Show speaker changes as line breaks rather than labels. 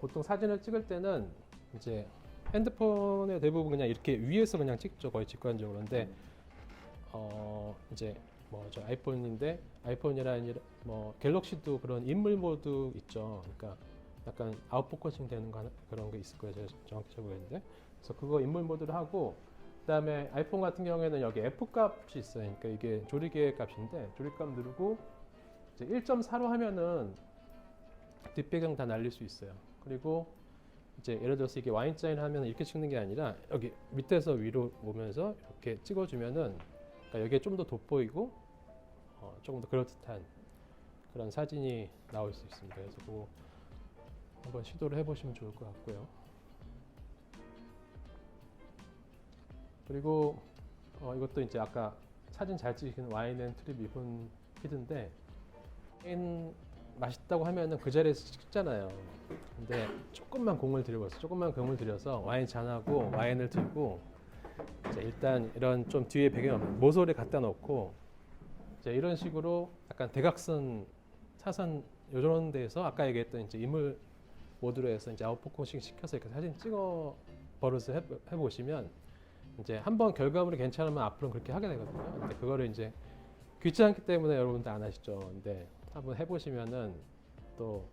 보통 사진을 찍을 때는 이제 핸드폰에 대부분 그냥 이렇게 위에서 그냥 찍죠 거의 직관적으로. 근데 어 이제 뭐저 아이폰인데 아이폰이라 아니라 뭐 갤럭시도 그런 인물 모드 있죠. 그러니까 약간 아웃포커싱 되는 거 하나- 그런 게 있을 거예요. 제가 정확히 잘 모르겠는데. 그래서 그거 인물 모드를 하고 그다음에 아이폰 같은 경우에는 여기 F 값이 있어요. 그러니까 이게 조리개 값인데 조리값 누르고 이제 1.4로 하면은 뒷배경 다 날릴 수 있어요. 그리고 이제 예를 들어서 이게 와인잔을 하면 이렇게 찍는 게 아니라 여기 밑에서 위로 오면서 이렇게 찍어주면은 그러니까 여기에 좀 더 돋보이고 어, 조금 더 그럴듯한 그런 사진이 나올 수 있습니다. 그래서 그거 한번 시도를 해보시면 좋을 것 같고요. 그리고 어, 이것도 이제 아까 사진 잘 찍히는 와인 앤 트립 이분 와인 맛있다고 하면은 그 자리에서 찍잖아요. 근데 조금만 공을 들여서 조금만 공을 들여서 와인 잔하고 와인을 들고 이제 일단 이런 좀 뒤에 배경 모서리 갖다 놓고 이제 이런 식으로 약간 대각선 사선 요런 데에서 아까 얘기했던 이제 인물 모드로 해서 이제 아웃포커싱 시켜서 이렇게 사진 찍어 버릇을 해, 해보시면 이제 한번 결과물이 괜찮으면 앞으로는 그렇게 하게 되거든요. 근데 그거를 이제 귀찮기 때문에 여러분들 안 하시죠. 근데 한번 해보시면은 또